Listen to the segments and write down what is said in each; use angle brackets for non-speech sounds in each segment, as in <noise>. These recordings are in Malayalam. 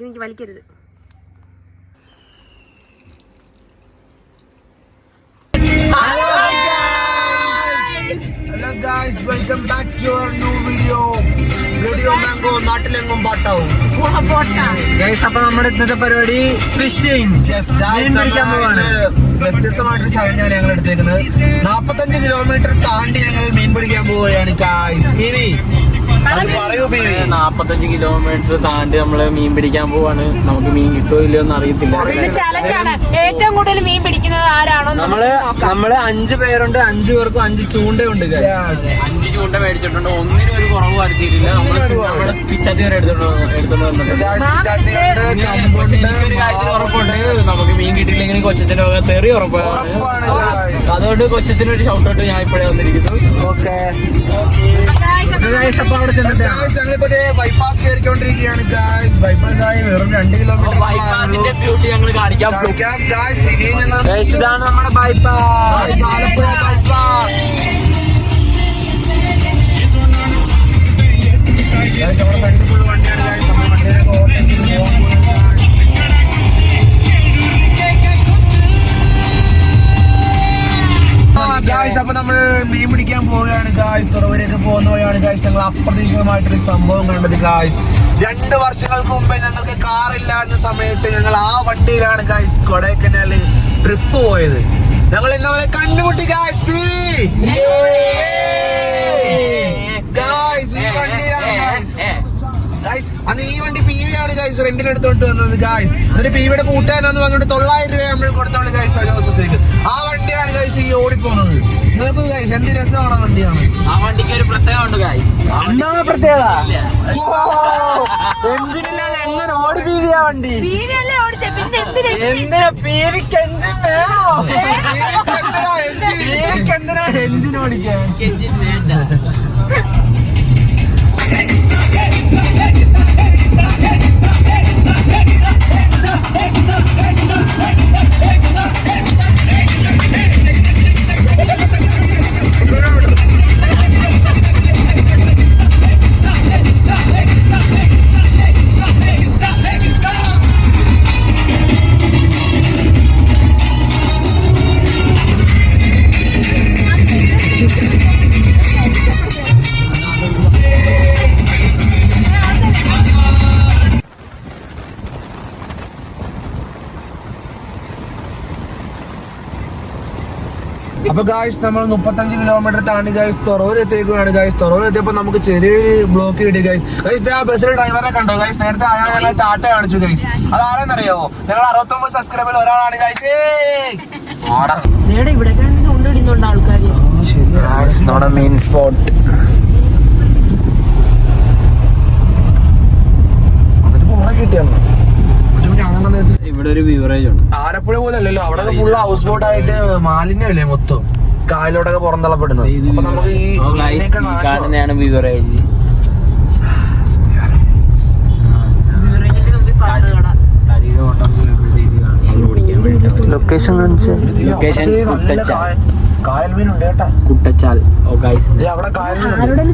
എനിക്ക് വലിക്കരുത്. Hello guys welcome back to your new video mango നാട്ടിലെങ്ങും പാട്ടാവും ഗൈസ് അപ്പൊ നമ്മുടെ ഇന്നത്തെ പരിപാടി ഫിഷിംഗ് മീൻ പിടിക്കാൻ പോവാണ്. വ്യത്യസ്തമായിട്ടൊരു ചലഞ്ചാണ് ഞങ്ങൾ എടുത്തേക്കുന്നത്. നാപ്പത്തഞ്ച് കിലോമീറ്റർ താണ്ടി ഞങ്ങൾ മീൻ പിടിക്കാൻ പോവുകയാണ് ബീവി നാപ്പത്തഞ്ച് കിലോമീറ്റർ താണ്ടി നമ്മൾ മീൻ പിടിക്കാൻ പോവാണ്. നമുക്ക് മീൻ കിട്ടുമോ ഇല്ലയോ എന്ന് അറിയത്തില്ല. ഏറ്റവും കൂടുതൽ മീൻ പിടിക്കുന്നത് ആരാണോ നമ്മൾ നമ്മൾ അഞ്ചു പേരുണ്ട് അഞ്ചു പേർക്കും അഞ്ച് ചൂണ്ടയുണ്ട്. അഞ്ച് ചൂണ്ട മേടിച്ചിട്ടുണ്ട് ഒന്നിനും ഒരു കുറവ് വരുത്തിയിട്ടില്ല. നമ്മൾ പിച്ചത്തി വരെ എടുത്തോണ്ട് വന്നിട്ടുണ്ട്. എനിക്കൊരു കാര്യത്തിൽ ഉറപ്പുണ്ട്. നമുക്ക് മീൻ കിട്ടിയില്ലെങ്കിൽ കൊച്ചത്തിന്റെ വക തെറി ഉറപ്പാണ്. അതുകൊണ്ട് കൊച്ചത്തിന് ഒരു ഷൗട്ടോട്ട് ഞാൻ ഇപ്പോഴേ വന്നിരിക്കുന്നു. ഓക്കെ. കയറിക്കൊണ്ടിരിക്കുകയാണ് ഗായ്സ് ബൈപ്പാസ് ആയി വെറും രണ്ട് കിലോമീറ്റർ ബൈപ്പാസിന്റെ ബ്യൂട്ടി ഞങ്ങൾ കാണിക്കാം ഇതാണ് നമ്മുടെ ബൈപ്പാസ് ആലപ്പുഴ bypass. അപ്പൊ നമ്മൾ മീൻ പിടിക്കാൻ പോവുകയാണ് ഗായ്സ് തുറവരേക്ക് പോകുന്ന വഴിയാണ് ഗായ്സ് ഞങ്ങൾ അപ്രതീക്ഷിതമായിട്ടൊരു സംഭവം കണ്ടത് ഗായ്സ് രണ്ട് വർഷങ്ങൾക്ക് മുമ്പേ ഞങ്ങൾക്ക് കാറില്ലാത്ത സമയത്ത് ഞങ്ങൾ ആ വണ്ടിയിലാണ് ഗായ്സ് കൊടൈക്കനാല് ട്രിപ്പ് പോയത്. ഞങ്ങൾ ഇന്നവരെ കണ്ടുമുട്ടി ഗായ്സ് ഗായ്സ് ഗായ്സ് അന്ന് ഈ വണ്ടി പി വി ആണ് ഗായ്സ് റെന്റിന് എടുത്തോണ്ട് വന്നത് ഗായ്സ് എന്നിട്ട് പി വിയുടെ കൂട്ടുകാരെന്ന് പറഞ്ഞിട്ട് തൊള്ളായിരം രൂപ നമ്മൾ കൊടുത്തോണ്ട് ഗായ്സ് ഒരു ദിവസത്തേക്ക് ആ വണ്ടിയാണ് ഗായ്സ് ഈ ഓടിപ്പോകുന്നത് നിങ്ങൾക്ക് ഗായ്സ് എന്ത് രസമാണ് ആ വണ്ടിയാണ്? ആ വണ്ടിക്ക് ഒരു പ്രത്യേകത ഉണ്ട് guys. എന്താണ് പ്രത്യേകത? എഞ്ചിനില്ലാതെ എങ്ങനെ ഓടി പി വണ്ടി? ആ വണ്ടി പിന്നെ എന്തിനാ എന്തിനാ പീവിക്ക് എഞ്ചിൻ വേണോ? പീവിക്ക് എന്തിനാ എഞ്ചിൻ ഓടിക്കാൻ? Thank you. അപ്പൊ ഗായ്സ് നമ്മൾ മുപ്പത്തഞ്ച് കിലോമീറ്റർ താണ്ടി ഗായ്സ് തുറവൂരെത്തേക്കാണ് ഗായ്സ് തുറവൂരെത്തിയപ്പോ നമുക്ക് ചെറിയൊരു ബ്ലോക്ക് കിട്ടി ഗൈസ് ഗൈസ് ആ ബസ്സിലെ ഡ്രൈവറെ കണ്ടോ? ഗൈസ് നേരത്തെ അയാൾ ഞങ്ങളെ ടാറ്റ കാണിച്ചു ഗൈസ് അത് ആരെന്നറിയോ ഞങ്ങൾ അറുപത്തൊമ്പത് സബ്സ്ക്രൈബിൽ ഒരാളാണ് ഗൈസ് മെയിൻ സ്പോട്ട് പോണ കിട്ടിയെന്ന് ഇവിടെ ഒരു ബീവറേജ് ഉണ്ട്. ആലപ്പുഴ പോലെ അല്ലല്ലോ അവിടെ ഫുൾ ഹൗസ് ബോട്ട് ആയിട്ട് മാലിന്യമല്ലേ മൊത്തം? കായലോട്ടൊക്കെ പുറന്തള്ളപ്പെടുന്നത് അപ്പൊ നമുക്ക് ഈ. കാണുന്നതാണ് ലൊക്കേഷൻ ലൊക്കേഷൻ കായൽ കേട്ടാ. കുട്ടച്ചാൽ. ഓ ഗൈസ് അവിടെ കായൽ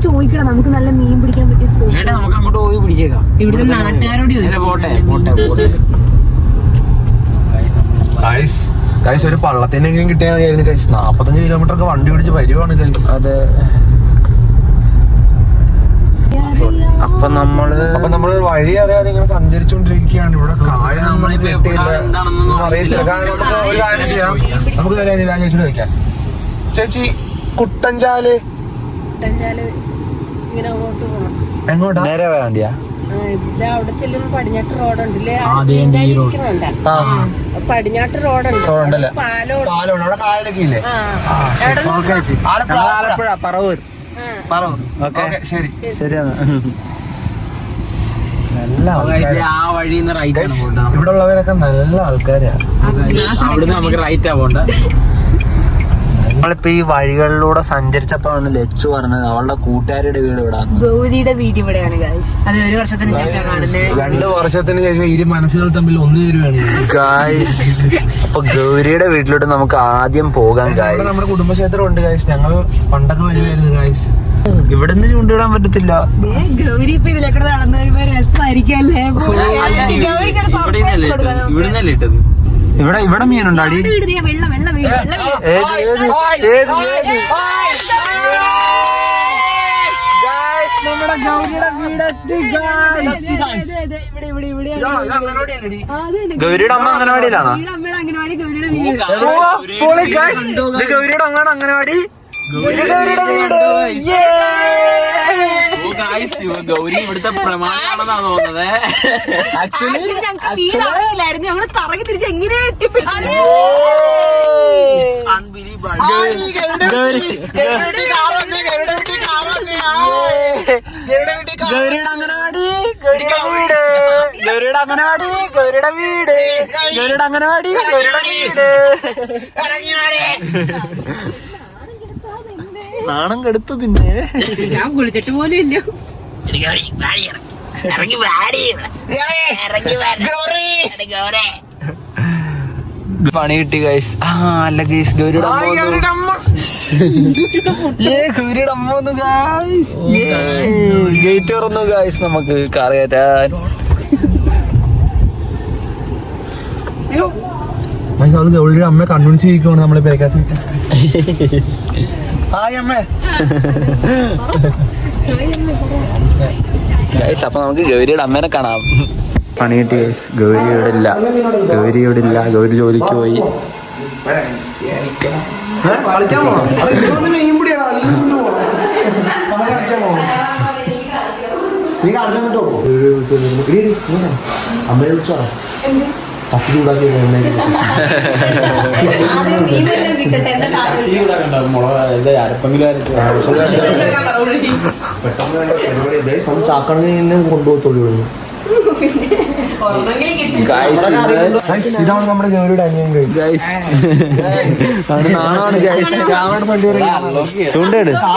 ചോദിക്കണം നമുക്ക് നല്ല മീൻ പിടിക്കാൻ പറ്റിയ സ്പോട്ട് ഏട്ടാ നമുക്ക് അങ്ങോട്ട് പോയി പിടിച്ചേക്കാം. ഇവിടുത്തെ നാട്ടുകാരോട് പോട്ടെ പോട്ടെ പോട്ടെ. ഗൈസ് ഗൈസ് ഒരു പള്ളത്തിനെങ്കിലും കിട്ടിയാൽ ഗൈസ് നാപ്പത്തഞ്ച് കിലോമീറ്റർ ഒക്കെ വണ്ടി പിടിച്ച് വരുവാണ് ഗൈസ് അതെ. അപ്പൊ നമ്മൾ അപ്പൊ നമ്മൾ വഴി അറിയാതെ ഇങ്ങനെ സഞ്ചരിച്ചുകൊണ്ടിരിക്കുകയാണ്. ഇവിടെ കായ നമ്മൾ കിട്ടിയില്ല അറിയത്തില്ല. കാരണം നമുക്ക് ഒരു കാര്യം ചെയ്യാം. നമുക്ക് കാര്യം ചേച്ചിയോട് ചോദിക്കാം ചേച്ചി കുട്ടഞ്ചാൽ ഇങ്ങനെ അങ്ങോട്ട് പോകണം എങ്ങോട്ടാ? നേരെ പോയാ മതിയാ ഇതാ അവിടെ ചെല്ലുമ്പോ പടിഞ്ഞാട്ട് ഉണ്ട്. ആ. പടിഞ്ഞാട്ട് ഓക്കേ ചേച്ചി. ആലപ്പുഴ പറവൂർ. ശരി. ശരി. ശരിയാണ് നല്ല ഇവിടെ ഉള്ളവരൊക്കെ നല്ല ആൾക്കാരാണ് അവിടുന്ന് നമുക്ക് റൈറ്റ് ആവണ്ട പോണ്ട? നമ്മളിപ്പോ ഈ വഴികളിലൂടെ സഞ്ചരിച്ചപ്പോഴാണ് ലച്ചു പറഞ്ഞത് അവളുടെ കൂട്ടുകാരുടെ വീട് ഇവിടെ. ഗൗരിയുടെ വീട് ഇവിടെയാണ് ഗൈസ് അത് ഒരു വർഷത്തിന് ശേഷം രണ്ട് വർഷത്തിന് ശേഷം ഇരു മനസ്സുകൾ തമ്മിൽ ഒന്നു ചേരുവാണ് ഗായ്സ് അപ്പൊ ഗൗരിയുടെ വീട്ടിലോട്ട് നമുക്ക് ആദ്യം പോകാൻ ഗായ്സ് നമ്മുടെ കുടുംബക്ഷേത്രം ഉണ്ട് ഗായ്സ് ഞങ്ങൾ പണ്ടൊക്കെ വരുമായിരുന്നു ഗായ്സ് ഇവിടുന്ന് ചൂണ്ടിടാൻ പറ്റത്തില്ല. ഗൗരി ഇപ്പൊ ഇതിലേക്കൂടെ നടന്നു വരുമ്പോ രസമായിരിക്കും അല്ലേ? ഇവിടുന്നല്ലേ ഇട്ടത്? ഇവിടെ ഇവിടെ മീനുണ്ടോ അടി? ഗൗരിയുടെ അമ്മ അംഗനവാടിയിലാണോ ഗൗരിയുടെ അമ്മയുടെ അംഗനവാടി ഗൗരിയുടെ ഗൗരിയുടെ അമ്മയാണ് അംഗനവാടി ഗൗരി ഇവിടുത്തെ പ്രമാണമാണെന്നാ തോന്നുന്നത്. ആക്ച്വലി ഞങ്ങൾക്ക് വീട് അറിയില്ലായിരുന്നു ഞങ്ങൾ തറകി തിരിച്ച് എങ്ങനെയാ എത്തിപ്പെട്ടു ഗൗരിയുടെ അംഗനവാടി ഗൗരിയുടെ വീട്. ഗൗരിയുടെ അംഗനവാടി ഗൗരിയുടെ വീട്. ഗൗരിയുടെ അംഗനവാടി ഗൗരിയുടെ വീട്. നാണം കെടുത്തു തിന്നെ ഞാൻ കുളിച്ചിട്ട് പോലും ഇല്ല. പണി കിട്ടി ഗൈസ് ആ അല്ല ഗൈസ് ഗൗരിയുടെ ഗൗരിയുടെ അമ്മ. ഒന്ന് ഗൈസ് ഗേറ്റ് തുറന്നു ഗൈസ് നമുക്ക് കാർ കയറ്റാൻ. അത് അമ്മ കൺവിൻസ് ചെയ്യിക്കുവാണ് നമ്മളെ പേക്കകത്ത് <laughs> ഹായ് അമ്മേ ഗൈസ് അപ്പൊ നമുക്ക് ഗൗരിയുടെ അമ്മേനെ കാണാം. പണി കിട്ടി ഗൈസ് ഗൗരി ഇല്ല. ഗൗരിയോടെ ഇവിടെ ഇല്ല. ഗൗരി ജോലിക്ക് പോയി. അമ്മയെ വിളിച്ചോ? ചാക്കണിനെ കൊണ്ടുപോകത്തുള്ളൂ ഇതാണ് നമ്മുടെ ജോലിയുടെ അനിയൻ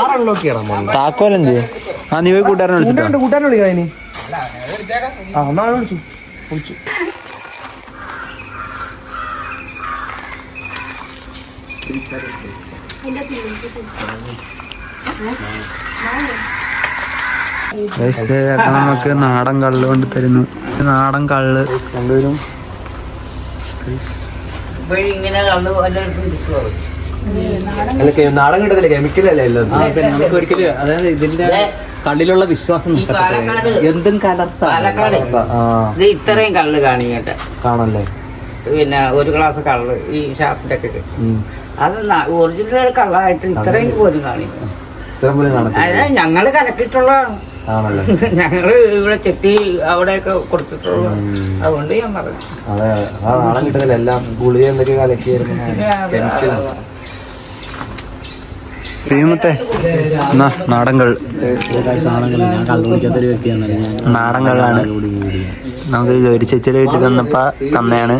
അൺലോക്ക് ചെയ്യണം. താക്കോലെന്ത് ആ നീ പോയി കൂട്ടുകാരനെ വിളിച്ചിട്ടോ? കഴിഞ്ഞു വിളിക്കാം ഇനി ആ എന്നാ വിളിച്ചു. വിളിച്ചു ഗൈസ് ദേ ചേട്ടൻ നമുക്ക് നാടൻ കള്ള് കൊണ്ട് തരുന്നു. നാടൻ കള്ള്. രണ്ടുപേരും. നാടൻ കിട്ടത്തില്ല കെമിക്കലല്ലേ എല്ലാം? നമുക്ക് ഒരിക്കലും അതായത് ഇതിന്റെ കള്ളിലുള്ള വിശ്വാസം. എന്തും കലർത്താ. ആ. ഇത്രയും കള്ള് കാണിക്കട്ടെ കാണല്ലേ പിന്നെ ഒരു ഗ്ലാസ് കള്ള് ഈ ഷാപ്പിന്റെ ഒക്കെ അത്. ഒറിജിനൽ കള്ളായിട്ട് ഇത്രയും പോലും കാണിക്കും അതെ ഞങ്ങൾ കലക്കിയിട്ടുള്ളതാണ്. ആണല്ലേ? <laughs> ഞങ്ങൾ ഇവിടെ ചെത്തി അവിടെയൊക്കെ കൊടുത്തിട്ടുള്ള അതുകൊണ്ട് ഞാൻ പറഞ്ഞു. അതെ ആ എല്ലാം ഗുളിക എന്തൊക്കെ കലക്കിയായിരുന്നു. നമുക്ക് ഗൗരി ചേച്ചിയുടെ വീട്ടിൽ തന്നപ്പോ തന്നെയാണ്.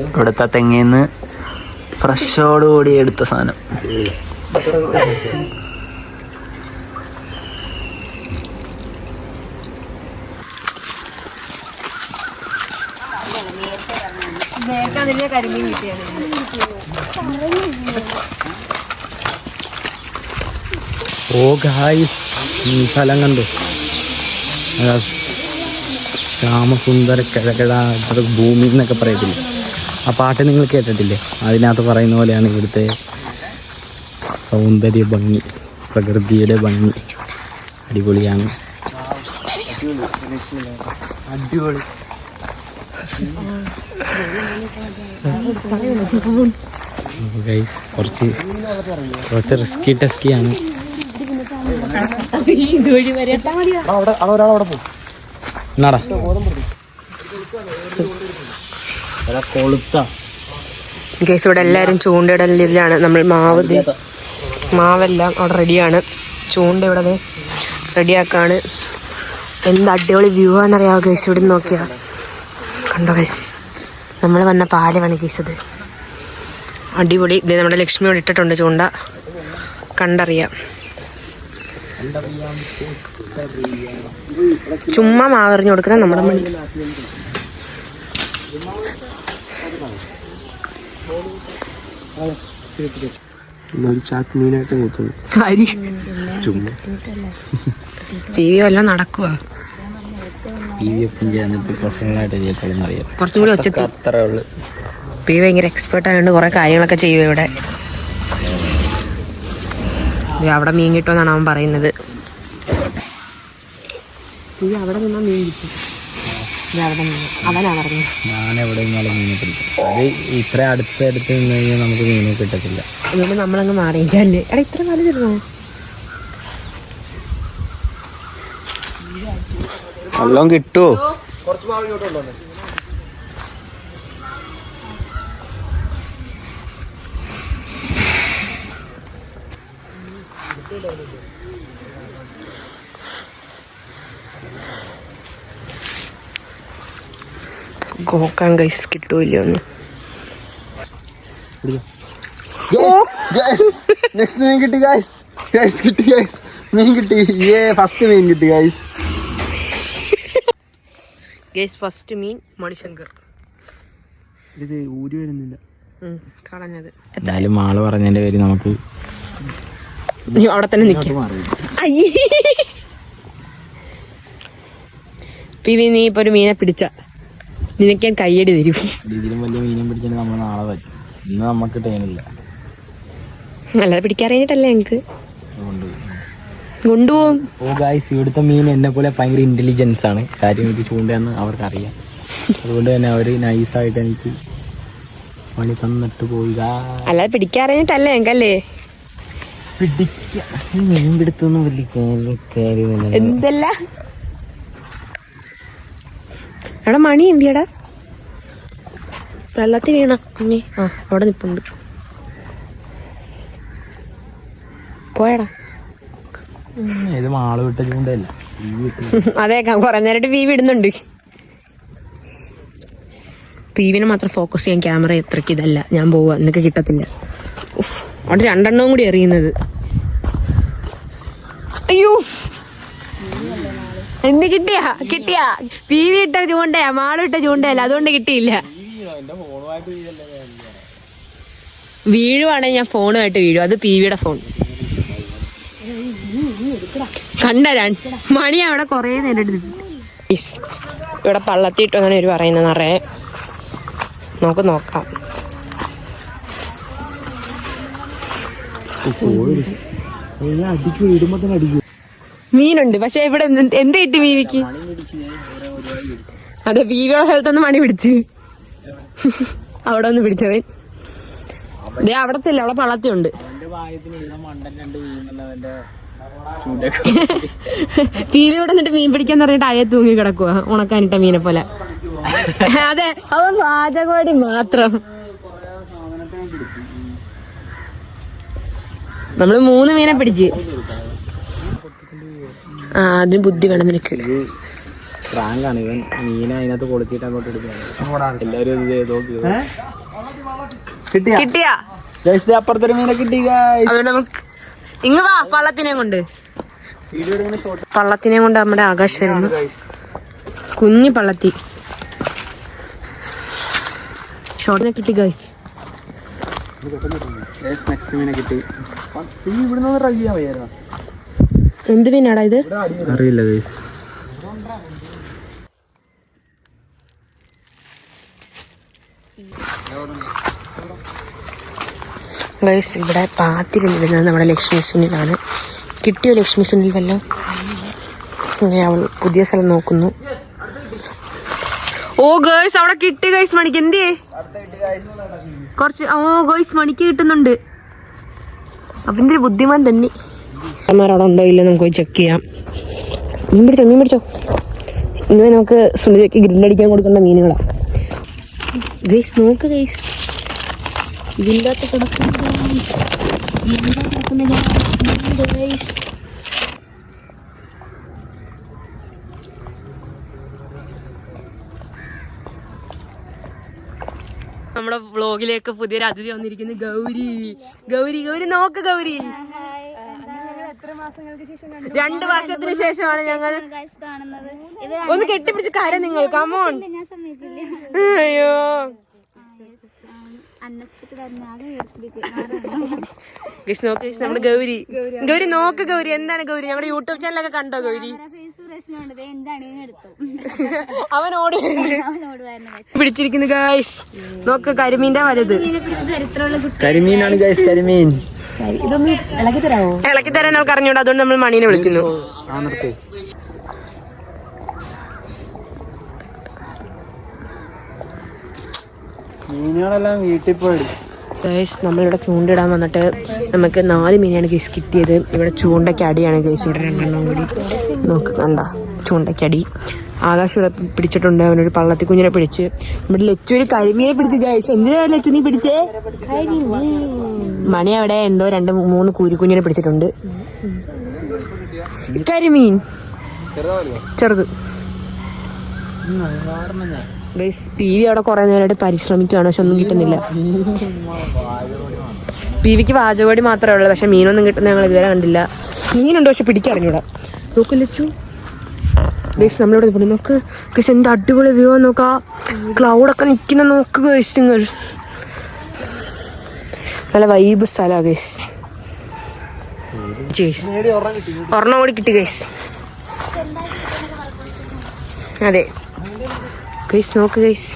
ഇവിടുത്തെ തെങ്ങിന്ന് ഫ്രഷോടുകൂടി എടുത്ത സാധനം. അതിന്റെ ഓ ഗായ്സ് കണ്ടു. രാമസുന്ദര കിഴകിഴ അത് ഭൂമി എന്നൊക്കെ പറയത്തില്ലേ? ആ പാട്ട് നിങ്ങൾ കേട്ടിട്ടില്ലേ? അതിനകത്ത് പറയുന്ന പോലെയാണ് ഇവിടുത്തെ സൗന്ദര്യ ഭംഗി പ്രകൃതിയുടെ ഭംഗി. അടിപൊളിയാണ്. അടിപൊളി. ഗൈസ് കുറച്ച് കുറച്ച് റിസ്കി ടെസ്കിയാണ് ഇതുവഴി വരെ അവിടെ അവിടെ പോകും എന്നാടാ കേസ് ഇവിടെ എല്ലാവരും ചൂണ്ടയിടലിലാണ്. നമ്മൾ മാവ് മാവെല്ലാം അവിടെ റെഡിയാണ്. ചൂണ്ട ഇവിടെ റെഡിയാക്കാണ്. എന്ത് അടിപൊളി വ്യൂ ആണെന്നറിയാമോ കേസ് ഇവിടെ നിന്ന് നോക്കിയാ? കണ്ടോ കേസ് നമ്മൾ വന്ന പാലമാണ് കേസത് അടിപൊളി. ഇത് നമ്മുടെ ലക്ഷ്മിയോട് ഇട്ടിട്ടുണ്ട് ചൂണ്ട. കണ്ടറിയാം. ചുമ്മാ മാവെറിഞ്ഞു കൊടുക്കുന്ന നമ്മുടെ മണി. വല്ലതും നടക്കുക കുറച്ചും കൂടി പി ഭയങ്കര എക്സ്പേർട്ട് ആയതുകൊണ്ട് കുറെ കാര്യങ്ങളൊക്കെ ചെയ്യും ഇവിടെ. അവിടെ മീൻ കിട്ടുമെന്നാണ് അവൻ പറയുന്നത്. അവിടെ നിന്നാ മീൻ കിട്ടും. അവിടെ നിന്ന് അവനാ പറഞ്ഞത് ഞാൻ എവിടെ നിന്നാലും മീനെ പിടിക്കും. അത് ഇത്ര അടുത്തടുത്ത് നിന്ന് കഴിഞ്ഞാൽ നമുക്ക് മീനെ കിട്ടത്തില്ല. അതുകൊണ്ട് നമ്മളങ്ങ് മാറിയില്ലേ എടാ ഇത്ര വലുതിരുന്നോ വല്ലതും കിട്ടുമോ നോക്കാൻ കൈസ് കിട്ടൂല ഒന്ന് നെക്സ്റ്റ് മീൻ കിട്ടി ഗൈസ് ഗൈസ് കിട്ടി ഗൈസ് മീൻ കിട്ടി. ഏ ഫസ്റ്റ് മീൻ കിട്ടി ഗൈസ് ഗൈസ് ഫസ്റ്റ് മീൻ മണിശങ്കർ. ഇത് ഊരി വരുന്നില്ല. കളഞ്ഞത്. എന്തായാലും ആൾ പറഞ്ഞതിന്റെ പേര് നമുക്ക് നീ അവിടെ തന്നെ നിൽക്കാം നീ ഇപ്പൊ ഒരു മീനെ പിടിച്ച. നിനക്ക് ഞാൻ കയ്യടി തരും. ഇതിലും വലിയ മീനും പിടിച്ചിട്ട് നമ്മൾ നാളെ പറ്റും ഇന്ന് നമുക്ക് ടൈമില്ല അല്ലാതെ പിടിക്കാറിഞ്ഞിട്ടല്ലേ ഞങ്ങക്ക്. അതുകൊണ്ട് കൊണ്ടുപോകും ഓ ഗായ്സ് ഇവിടുത്തെ മീൻ എന്നെ പോലെ ഭയങ്കര ഇന്റലിജൻസ് ആണ്. കാര്യം ഇത് ചൂണ്ടയെന്ന് അവർക്കറിയാം. അതുകൊണ്ട് തന്നെ അവർ നൈസായിട്ട് എനിക്ക് പണി തന്നിട്ട് പോയി. അല്ലാതെ പിടിക്കാറിഞ്ഞിട്ടല്ലേ ഞങ്ങക്കല്ലേ? പിടിക്ക. ഈ മീൻ പിടുത്തൊന്നും വലിയ കാര്യമില്ല എന്തല്ല? എടാ മണി എന്തിയടാ? വെള്ളത്തിൽ വീണ. മണി ആ അവിടെ നിപ്പുണ്ട്. പോയടാ. ഇത് മാൾ അതെ കുറെ നേരമായിട്ട് പി വി ഇടുന്നുണ്ട് പി വിനെ മാത്രം ഫോക്കസ് ചെയ്യാൻ ക്യാമറ എത്രക്ക് ഇതല്ല. ഞാൻ പോവാ. നിനക്ക് കിട്ടത്തില്ല. അവിടെ രണ്ടെണ്ണവും കൂടി എറിയുന്നത്. അയ്യോ. എന്ത് കിട്ടിയാ? കിട്ടിയാ? പി വി ഇട്ട ചൂണ്ടയാ മാളിട്ട ചൂണ്ടയല്ല അതുകൊണ്ട് കിട്ടിയില്ല. വീഴുവാണെങ്കിൽ ഞാൻ ഫോണുമായിട്ട് വീഴും. അത് പി വിയുടെ ഫോൺ. കണ്ട മണി അവിടെ കൊറേ നേരം. ഇവിടെ പള്ളത്തിട്ടു അങ്ങനെ ഒരു പറയുന്നത് നിറയെ. നമുക്ക് നോക്കാം. അടിക്കും ഇടുമ്പോ തന്നെ അടിക്കും മീനുണ്ട്. പക്ഷെ ഇവിടെ എന്ത് കിട്ടി മീവിക്ക് അതെ വീവിയുടെ സ്ഥലത്തൊന്ന് മണി പിടിച്ച്. അവിടെ ഒന്ന് പിടിച്ചവൻ ദേ അവിടത്തില്ല അവിടെ പള്ളത്തിയുണ്ട്. പീവി ഇവിടെ നിന്നിട്ട് മീൻ പിടിക്കാൻ പറഞ്ഞിട്ട് അഴയെ തൂങ്ങി കിടക്കുക ഉണക്കാനിട്ട മീനെ പോലെ. അതെ അവൻ പാചകവാടി മാത്രം. നമ്മൾ മൂന്ന് മീനെ പിടിച്ച്. അതിന് ബുദ്ധി വേണം നിനക്ക്. പ്രാങ്കാണ്. ഇവൻ മീന അതിനകത്ത് കൊളുത്തിട്ട് അങ്ങോട്ട് എടുക്കുകയാണ്. എല്ലാവരും ഇത് ചെയ്തോ കിട്ടിയ? കിട്ടിയാ? അപ്പുറത്തൊരു മീനെ കിട്ടി guys. അതുകൊണ്ട് നമുക്ക് ഇങ്ങ് വാ പള്ളത്തിനെ കൊണ്ട്. പള്ളത്തിനെ കൊണ്ട് നമ്മുടെ ആകാശ് വരുന്നു. കുഞ്ഞു പള്ളത്തി. ഷോട്ടിനെ കിട്ടി ഗൈസ് നെക്സ്റ്റ് മീനെ കിട്ടി. ഇവിടുന്ന് ട്രൈ ചെയ്യാൻ വയ്യായിരുന്നു? എന്ത് മീനാടാ ഇത്? അറിയില്ല ഗൈസ് ഇവിടെ ഇവിടെ പാത്തിരുന്നിരുന്നത് നമ്മുടെ ലക്ഷ്മി സുനിലാണ്. കിട്ടിയോ ലക്ഷ്മി സുനിൽ വല്ലോ അവൾ പുതിയ സ്ഥലം നോക്കുന്നു. ഓ ഗേഴ്സ് അവിടെ കിട്ടി ഗൈസ് മണിക്ക്. എന്തേ? കുറച്ച് ഓ ഗേഴ്സ് മണിക്ക് കിട്ടുന്നുണ്ട്. അപ്പൊ ഒരു ബുദ്ധിമാൻ തന്നെ. അവിടെ ഉണ്ടോ ഇല്ല നമുക്ക് പോയി ചെക്ക് ചെയ്യാം. മീൻ പിടിച്ചോ മീൻ പിടിച്ചോ? ഇന്ന് നമുക്ക് സുനിതയ്ക്ക് ഗ്രില്ലടിക്കാൻ കൊടുക്കേണ്ട മീനുകളാണ് ഗൈസ് നോക്ക് ഗൈസ് കിടക്കുന്നത് ഗൈസ് നമ്മുടെ വ്ളോഗിലേക്ക് പുതിയൊരു അതിഥി വന്നിരിക്കുന്നു ഗൗരി. ഗൗരി ഗൗരി നോക്ക് ഗൗരി. രണ്ട് വർഷത്തിന് ശേഷമാണ് ഞങ്ങൾ കാണുന്നത്. ഒന്ന് കെട്ടിപ്പിടിച്ച് കാര്യം നിങ്ങൾ കമോൺ ഞാൻ സമ്മതിക്കില്ല. അയ്യോ. നോക്ക് നമ്മുടെ ഗൗരി. ഗൗരി നോക്ക് ഗൗരി എന്താണ് ഗൗരി? ഞങ്ങളുടെ യൂട്യൂബ് ചാനലൊക്കെ കണ്ടോ ഗൗരി? ഫേസ് പ്രശ്നമുണ്ട്. ദേ എന്താണ് ഇങ്ങനെ എടുത്തു. അവൻ ഓടി പിടിച്ചിരിക്കുന്നു ഗൈസ് നോക്ക് കരിമീന്റെ വലുത്. ചരിത്രമുള്ള കരിമീനാണ് ഗൈസ് കരിമീൻ. ഇളക്കി തരാൻ അവൾക്ക് അറിഞ്ഞൂടാ. അതുകൊണ്ട് നമ്മൾ മണീനെ വിളിക്കുന്നു. ആ നിർത്തേ. മീനുകളെല്ലാം വീട്ടിൽ പോയി. ഗൈസ് നമ്മളിവിടെ ചൂണ്ടിടാൻ വന്നിട്ട് നമുക്ക് നാല് മീനാണ് ഗൈസ് കിട്ടിയത്. ഇവിടെ ചൂണ്ടയ്ക്ക് അടിയാണ് ഗൈസ് ഇവിടെ രണ്ടെണ്ണം കൂടി. നോക്ക് കണ്ട? ചൂണ്ടയ്ക്ക് അടി. ആകാശം പിടിച്ചിട്ടുണ്ട്. അവനൊരു പള്ളത്തി കുഞ്ഞിനെ പിടിച്ച്. നമ്മുടെ ലച്ചു ഒരു കരിമീനെ പിടിച്ചു ഗൈസ് എന്തിനാ ലച്ചു നീ പിടിച്ചേ? മണി അവിടെ എന്തോ രണ്ട് മൂന്ന് കൂരിക്കുഞ്ഞിനെ പിടിച്ചിട്ടുണ്ട്. കരിമീൻ. ചെറുത്. ഗൈസ് പി വി അവിടെ കുറെ നേരമായിട്ട് പരിശ്രമിക്കുകയാണ്. പക്ഷെ ഒന്നും കിട്ടുന്നില്ല. പി വിക്ക് വാചകോടി മാത്രമേ ഉള്ളൂ. പക്ഷെ മീനൊന്നും കിട്ടുന്ന ഞങ്ങൾ ഇതുവരെ കണ്ടില്ല. മീനുണ്ട് പക്ഷെ പിടിക്കറിഞ്ഞൂടാ നോക്ക് ലച്ചു. ഗൈസ് നമ്മളിവിടെ പോയി നോക്ക്. ഗൈസ് എന്ത് അടിപൊളി വ്യൂ ആണ് നോക്കാ. ക്ലൗഡൊക്കെ നിൽക്കുന്ന നോക്ക് ഗൈസ് നിങ്ങൾ. നല്ല വൈബ് സ്ഥലമാണ് ഗൈസ് ജേസ് ഒരെണ്ണം കൂടി കിട്ടി ഗൈസ് അതെ. ഗൈസ് നോക്ക് ഗൈസ്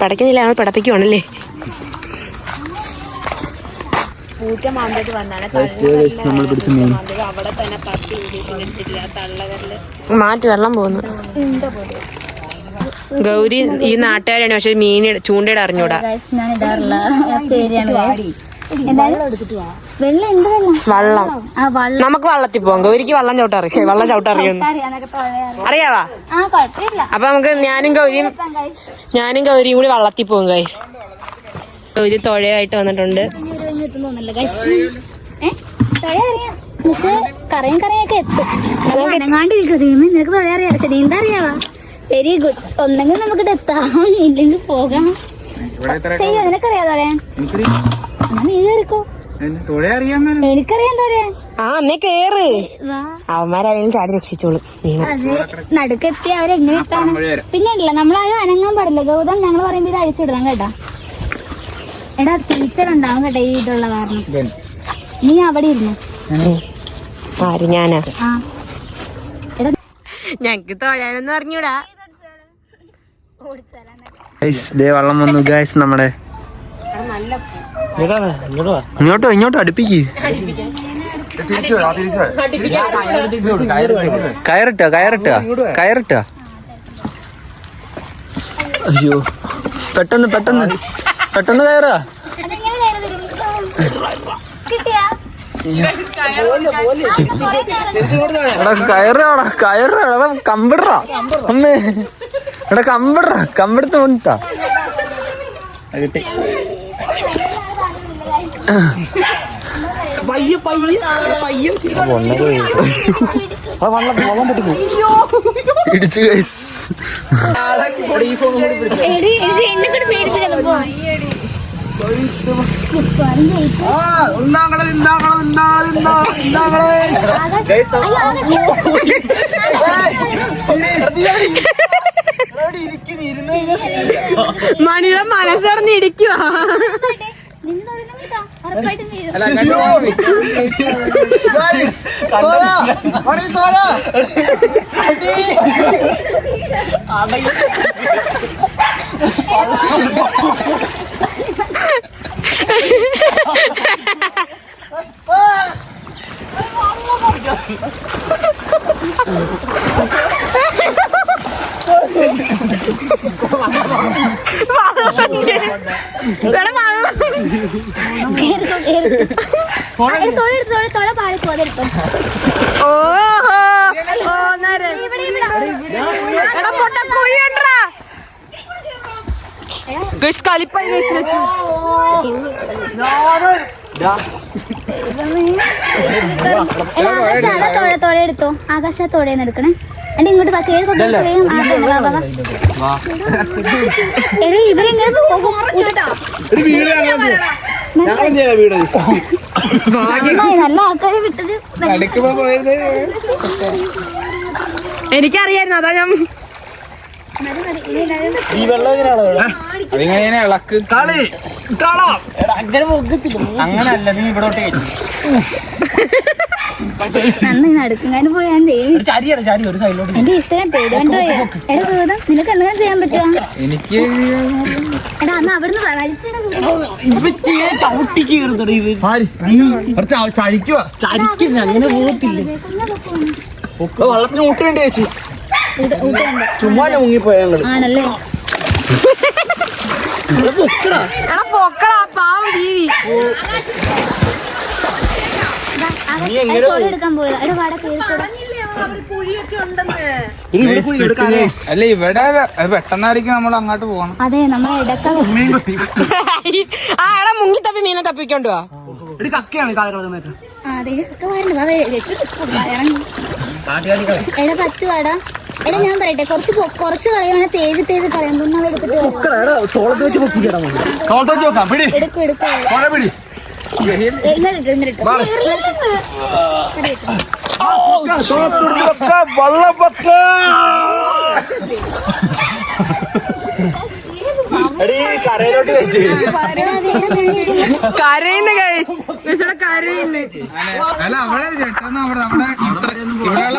പടക്കുന്നില്ല നമ്മൾ പടപ്പിക്കുവാണല്ലേ നമ്മൾ പിടിച്ച മീൻ. മാറ്റി വെള്ളം പോകുന്നു ഗൗരി ഈ നാട്ടുകാരാണ് പക്ഷെ മീൻ ചൂണ്ടയുടെ അറിഞ്ഞൂടാ. വെള്ളം നമുക്ക് വള്ളത്തിൽ പോവാം. ഗൗരിക്ക് വള്ളം ചവിട്ട അറിയാം. വള്ളം ചവിട്ട അറിയുന്നു അറിയാവാ? അപ്പൊ നമുക്ക് ഞാനും ഗൗരിയും ഞാനും ഗൗരിയും കൂടി വള്ളത്തിൽ പോകും ഗൈസ് ഗൗരി തുഴയായിട്ട് വന്നിട്ടുണ്ട്. ഏ? തൊഴ അറിയാം. കറയും കറയൊക്കെ എത്തും. ദൈവമേ നിനക്ക് തൊഴ അറിയാം. പക്ഷെ നീന്താ അറിയാവാ. വെരി ഗുഡ് ഒന്നെങ്കിൽ നമുക്ക് എത്താം. ഇല്ലെങ്കിൽ പോകാം. ചെയ്യോ നിനക്കറിയാ തൊഴയാൻ നീ കയറിക്കോ എനിക്കറിയാം തൊഴയാൻ ആ കേറ്. അവന്മാരായാലും ചാടി രക്ഷിച്ചോളും. നടുക്കെത്തി അവരെങ്ങനെ ഇട്ടാണ് പിന്നെ ഇല്ല നമ്മളാരും അനങ്ങാൻ പാടില്ല. ഗൗതം ഞങ്ങൾ പറയുമ്പോ ഇത് അഴിച്ചിടണം കേട്ടാ. എടാ ടീച്ചർ ഉണ്ടാവും കേട്ടോ ഈ ഇതുള്ള കാരണം. നീ അവിടെ ഇരുന്നു? ആര്? ഞാനാ? ഞങ്ങക്ക് തൊഴാനൊന്നും അറിഞ്ഞൂടാ. ദേ വെള്ളം വന്നു ഗൈസ് നമ്മുടെ. ഇങ്ങോട്ടോ ഇങ്ങോട്ടോ അടുപ്പിക്ക്. കയറിട്ട കയറിട്ട കയറിട്ട. അയ്യോ. പെട്ടെന്ന് പെട്ടെന്ന്. പെട്ടെന്ന് കയറാ. എടാ കയറാടാ കയറാടാ കമ്പിടറാ. അമ്മേ. എടാ കമ്പിടറാ കമ്പിടുത്ത് മുന്നിട്ടാ. കിട്ടി. പയ്യ പയ്യ എടി മണിയുടെ മനസ്സടന്ന് തൊഴിലും കേട്ടോ ഉറപ്പായിട്ടും വീഴും ഇവിടെ വള്ളം കേറിക്കോ കേറിക്കോ ആ, എടുത്തോ എടുത്തോ എടുത്തോ അവിടെ പാടി പോതെടുത്തോ ഓഹോ എടാ പൊട്ട കുഴിയുണ്ടാ ഗൈസ് കലിപ്പായി ഗൈസ് വെച്ചു എടാ ആകാശ അതാ തോഴ തോഴ എടുത്തോ ആകാശ എടുക്കണേ ഇങ്ങോട്ട് വാ കേറി. എടീ ഇവരെങ്ങനെ പോകും. നല്ല ആൾക്കാരെ വിട്ടത് എനിക്കറിയായിരുന്നു അതാ ഞാൻ ഈ വെള്ളം അതിങ്ങനെ ഇളക്ക്. കളി അങ്ങനെ അങ്ങനല്ല നീ ഇവിടോട്ട് <laughs> നന്നായി നടക്കുങ്ങാനും പോയാൻ എന്റെ ഇഷ്ടം പോയാ. എടാ നിനക്ക് എന്തെങ്കിലും ചെയ്യാൻ എനിക്ക് എടാ അന്ന് അവിടുന്ന് വലിച്ചിടാ ചരിക്കുക അങ്ങനെ പോകത്തില്ല. വള്ളത്തിന് ഊട്ട് വേണ്ടി ചേച്ചി. ഊട്ടുണ്ട് ചുമ്മാ മുങ്ങിപ്പോയ ഞങ്ങൾ. ആണല്ലേ? എടാ പൊക്കടാ പാവം ബീവി. അല്ല ഇവിടെ പെട്ടെന്നായിരിക്കും നമ്മൾ അങ്ങോട്ട് പോകണം. അതെ നമ്മൾ ഇടക്ക ആ എടാ മുങ്ങി തപ്പി മീനെ തപ്പിക്കൊണ്ട് വാ. എടാ പറ്റുവാടാ എടാ ഞാൻ പറയട്ടെ കുറച്ച് കുറച്ച് കളയാണ് തേവി തേവി കളയാൻ തോന്നുന്നു എടുത്തിട്ട് എടുക്കും എടുക്കും. കൊറേ പിടി ഇങ്ങോട്ട് ഇങ്ങോട്ട് തോളത്തെടുത്ത് വെക്കാം വള്ളം കരയിലോട്ട് വെച്ച് കരയുന്നു കഴിച്ച്. കരയുന്നു. അല്ല അവിടെ ചേട്ടന്ന് അവിടെ നമ്മുടെ ഇത്ര- ഇവിടെയുള്ള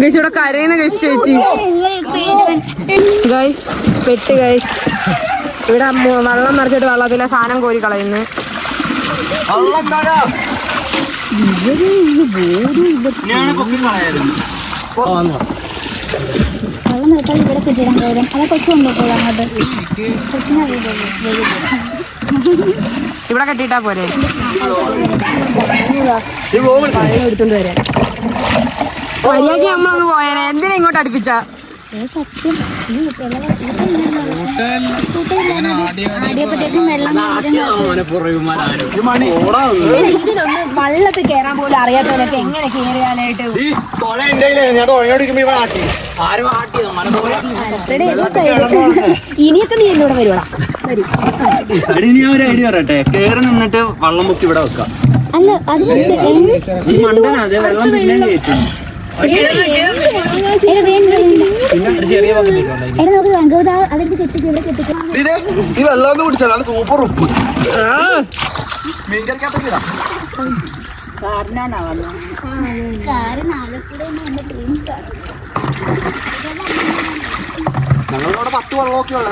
ഗൈസ് ഇവിടെ കരയുന്ന ഗൈസ് ചേച്ചി. ഗൈസ് പെട്ട് ഗൈസ്. ഇവിടെ വെള്ളം നിറച്ചിട്ട് വെള്ളത്തിലെ സാധനം കോരി കളയുന്നു. വള്ളം ഇവിടെ കെട്ടിട്ടാ പോയതും അതെ കൊച്ചു കൊണ്ടുപോകും അങ്ങോട്ട്. കൊച്ചിനെ അറിയില്ലല്ലോ ഇവിടെ കെട്ടിയിട്ടാ പോരെ. എടുത്തോണ്ട് പോകും മര്യാദയ്ക്ക് നമ്മളൊന്ന് പോയാലേ എന്തിനാ ഇങ്ങോട്ട് അടുപ്പിച്ച? സത്യം ഈ വെള്ളം- ആടിയപ്പോഴത്തേക്കും വെള്ളം വള്ളത്തിൽ കയറാൻ പോലും അറിയാത്തവരൊക്കെ എങ്ങനെ കേറിയാനായിട്ട്? ഇനിയൊക്കെ നീ എന്നോട് വരുവാടാ ഞാൻ ഒരു ഐഡിയ പറയട്ടെ. കേറി നിന്നിട്ട് വള്ളം പൊക്കി ഇവിടെ വെക്കാം. അല്ല അത് വെള്ളം പിന്നെ കയറ്റും ഈ വെള്ളം കുടിച്ചാൽ നല്ല സൂപ്പർ ഉപ്പ്. മീൻ ഞങ്ങളിവിടെ പത്ത് വെള്ളമൊക്കെ ഉള്ള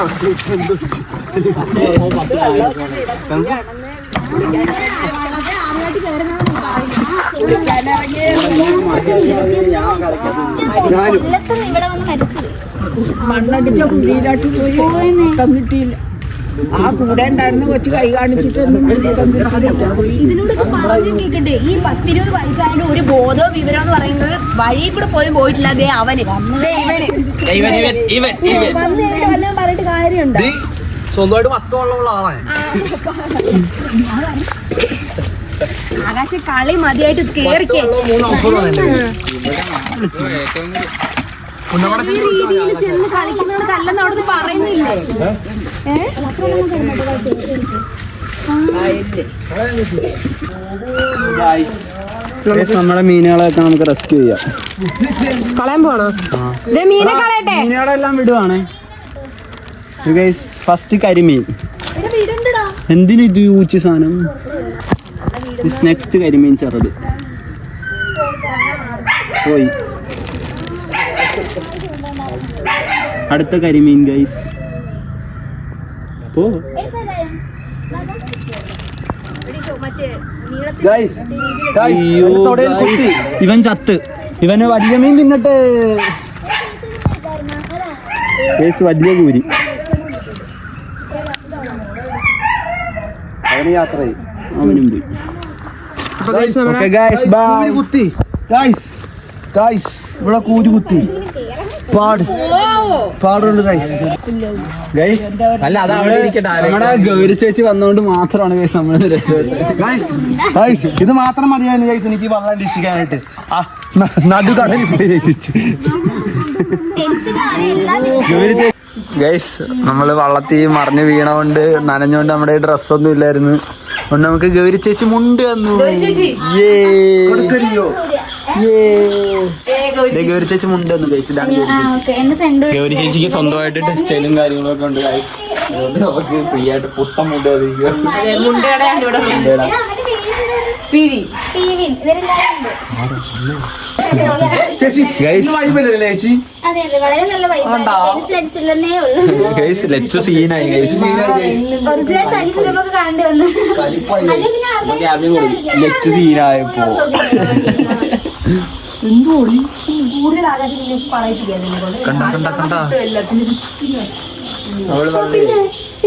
കൊല്ലത്തും ഇവിടെ വന്ന് മരിച്ചു മണ്ണടിച്ച കുഴിയിലാട്ട് പോയി. തന്നിട്ടില്ല ആ കൂടെ ഉണ്ടായിരുന്ന കൊച്ചു കൈ കാണിച്ചിട്ടൊന്നും ഇതിലൂടെ പറഞ്ഞു കേക്കട്ടെ ഈ പത്തിരുപത് വയസ്സായാലും ഒരു ബോധോ വിവരം എന്ന് പറയുന്നത് വഴി കൂടെ പോലും പോയിട്ടില്ല അതേ അവന് പറഞ്ഞിട്ട് കാര്യമുണ്ട് സ്വന്തമായിട്ട് പത്തോളം ആളാണ് ആകാശ കളി മതിയായിട്ട് കേറിക്കേ. ഈ രീതിയിൽ ചെന്ന് കളിക്കുന്നവർക്കല്ലെന്ന് അവിടുന്ന് പറയുന്നില്ലേ? നമ്മുടെ മീനുകളെയൊക്കെ നമുക്ക് റെസ്ക്യൂ ചെയ്യാം. കളയാൻ പോണോ? ദേ മീനെ കളയട്ടെ. മീനുകളെല്ലാം വിടുവാണ്. ഫസ്റ്റ് കരിമീൻ. എന്തിനു ഇത് ഊച്ച സാധനം? നെക്സ്റ്റ് കരിമീൻ ചെറുത് പോയി. അടുത്ത കരിമീൻ ഗൈസ് പോ. ഇവൻ ചത്ത്. ഇവന് വലിയ മീൻ തിന്നിട്ട്. കേസ് വലിയ കൂരി. അവന് യാത്ര ചെയ്യും അവനും പോയി. കുത്തി. ഗൈസ് ഗൈസ് ഇവിടെ കൂരി കുത്തി. പാട്. പാടുണ്ട് ഗൈസ് ഗൈസ് അല്ല അത് അവിടെ നമ്മുടെ ഗൗരി ചേച്ചി വന്നോണ്ട് മാത്രമാണ് ഗൈസ് നമ്മൾ ഗൈസ് ഗൈസ് ഇത് മാത്രം മതിയാണ് ഗൈസ് എനിക്ക് വള്ളം രക്ഷിക്കാനായിട്ട് ആ ന- നടുക്കടലിൽ പോയി രക്ഷിച്ചു എല്ലാം ഗൗരി ചേച്ചി ഗൈസ് നമ്മൾ വള്ളത്തിൽ മറിഞ്ഞു വീണോണ്ട് നനഞ്ഞോണ്ട് നമ്മുടെ ഡ്രസ്സൊന്നും ഇല്ലായിരുന്നു. അതുകൊണ്ട് നമുക്ക് ഗൗരി ചേച്ചി മുണ്ട് തന്നു. ഗൗരി ചേച്ചി. മുണ്ട് തന്നു ഗൈസ് ഇതാണ് ഗൗരി ചേച്ചി. ഗൗരി ചേച്ചിക്ക് സ്വന്തമായിട്ട് ടെക്സ്റ്റൈലും കാര്യങ്ങളൊക്കെ ഉണ്ട് ഗൈസ് അതുകൊണ്ട് നമുക്ക് ഫ്രീ ആയിട്ട് പുത്തം മുണ്ട് ഗൈസ് സീനായപ്പോ കണ്ട കണ്ട കണ്ട.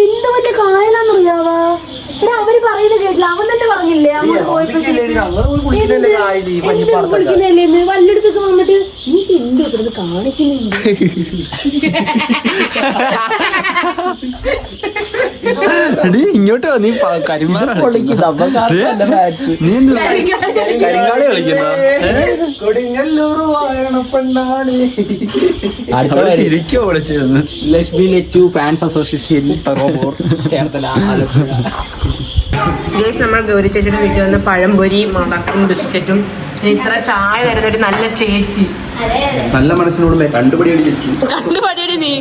എന്ത് വലിയ കായലാന്നറിയാവാ എടാ അവർ പറയുന്നത് കേട്ടില്ല. അവൻ തന്നെ പറഞ്ഞില്ലേ അവൻ പോയപ്പോഴത്തേക്ക് വല്ലയിടത്തൊക്കെ വന്നിട്ട് എനിക്ക് എന്തോ ഇവിടെ കാണിക്കുന്നുണ്ട്? എടി ഇങ്ങോട്ട് വാ, നീ കരിമാറാണ് നീ കരിങ്കാളി കളിക്കുന്ന ചിരിക്കോ വിളിച്ചിരുന്നു Lakshmi Lechu fans association Cherthala Alappuzha. Guys നമ്മൾ ഗൗരി ചേച്ചിയുടെ വീട്ടിൽ വന്ന് പഴംപൊരി മുടക്കും ബിസ്ക്കറ്റും. ഇത്ര ചായ തരുന്ന ഒരു നല്ല ചേച്ചി. നല്ല മനസ്സിനോട് കണ്ടുപടിയോട് ചേച്ചി. കണ്ടുപടിയടി നീ.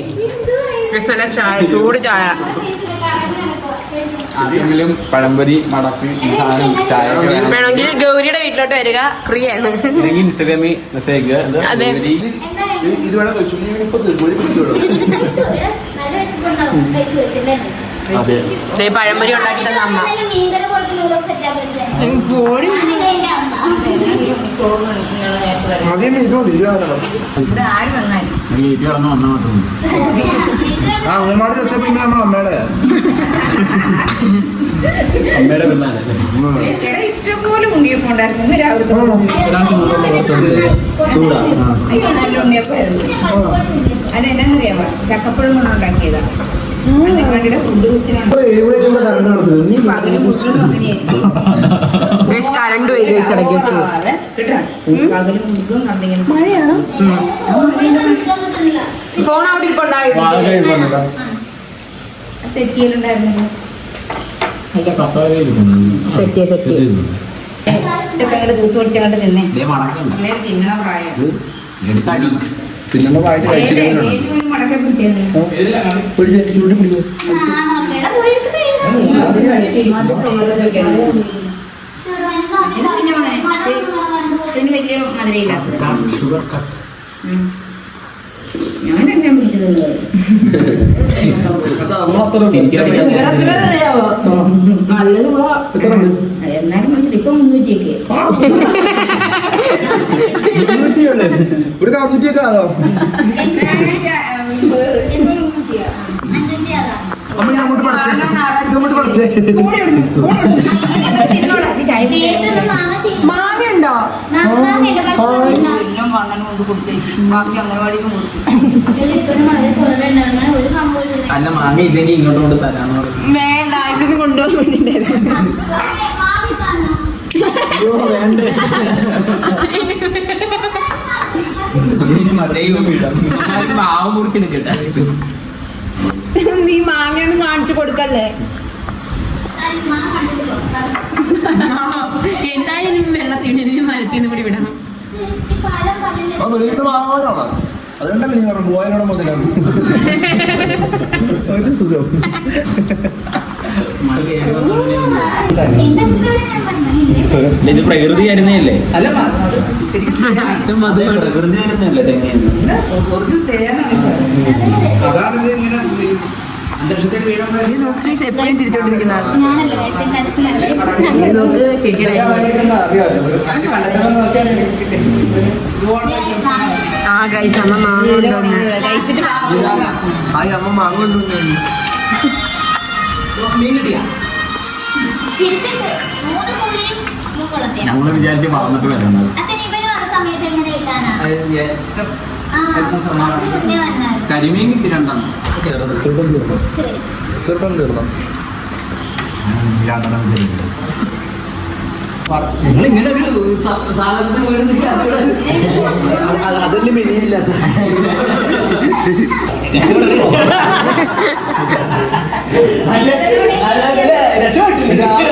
നല്ല ചായ ചൂട് ചായ. ആർക്കെങ്കിലും പഴംപൊരി മടക്ക് ചായ വേണമെങ്കിൽ ഗൗരിയുടെ വീട്ടിലോട്ട് വരിക. ഫ്രീ ആണ്. ഇൻസ്റ്റാഗ്രാമിൽ മെസ്സേജ് അതെ. ഇത് വേണം പഴംപൊരി ഉണ്ടാക്കി തന്ന അമ്മ. അമ്മയുടെ അമ്മയുടെ ഇഷ്ടംപോലെ ഉണ്ണിയപ്പം ഉണ്ടായിരുന്നു. രാവിലത്തെ ചക്കപ്പഴം കൊണ്ട് ഉണ്ടാക്കിയതാ. കറണ്ട് പോയി ഫോൺ അവിടെ ഇരിപ്പുണ്ടായിരുന്നു വാഴക്കഴി പറഞ്ഞതാ സെറ്റിയിലുണ്ടായിരുന്നു അതിന്റെ കസേരയിലിരിക്കുന്നു. സെറ്റ് സെറ്റ് ഇതൊക്കെ അങ്ങോട്ട് തൂത്ത് പിടിച്ചങ്ങോട്ട് തിന്നേ. ദേ പ്രായം നേരെ തിന്നണ പ്രായം. ആണോ വലിയ മധുരയില്ലാത്തത്. ഞാനെന്നാ പിടിച്ചത്. എന്നാലും വന്നിട്ട് ഇപ്പൊ മുന്നൂറ്റിയൊക്കെ. <laughs> ഒരു നാന്നൂറ്റിയൊക്കെ ആകാം. അമ്മ ഞാൻ അങ്ങോട്ട് പഠിച്ചേ ഇങ്ങോട്ട് പഠിച്ചേ മാങ്ങയുണ്ടോ അല്ല മാങ്ങ ഇല്ലെങ്കിൽ ഇങ്ങോട്ട് കൊണ്ട് തരാന്ന് പറഞ്ഞു. വേണ്ട. ഇവിടുന്ന് കൊണ്ടുപോകാൻ വേണ്ടിട്ടായിരുന്നു <laughs> മാവ് മുറിച്ചെടുക്കട്ടെ നീ മാങ്ങയൊന്നും കാണിച്ചു കൊടുക്കല്ലേ? എന്തായാലും വെള്ളത്തിന് മരത്തിൽ കൂടി വിടണം. അതുകൊണ്ടല്ലേ നിങ്ങൾ മൂവായിരം മുതലാണ്. ഒരു സുഖം. ഇത് പ്രകൃതി തരുന്നതല്ലേ അല്ല പ്രകൃതി തരുന്നതല്ലേ തെങ്ങ എപ്പോഴും തിരിച്ചോണ്ടിരിക്കുന്ന ഞാനല്ലേ മനസ്സിലായി നോക്ക് ചേച്ചിയുടെ ആ കഴിച്ച അമ്മ മാങ്ങ കൊണ്ടുവന്ന് കഴിച്ചിട്ട് അമ്മ മാങ്ങ കൊണ്ടുവന്നു മൂക്കുളത്തിയാണ് ഞങ്ങൾ വിചാരിച്ച് വളർന്നിട്ട് വരുന്നത്. കരിമീൻ കിട്ടി വന്ന സമയത്ത് എങ്ങനെ കിട്ടാനാ? മുന്നേ വന്നാൽ. കരിമീൻ കിട്ടി രണ്ടെണ്ണം. തീർന്നു നിങ്ങളിങ്ങനെ ഒരു സാധനത്തിന് വരുന്നില്ല അതല്ലേ മെനിയില്ലാത്ത രക്ഷപ്പെട്ടു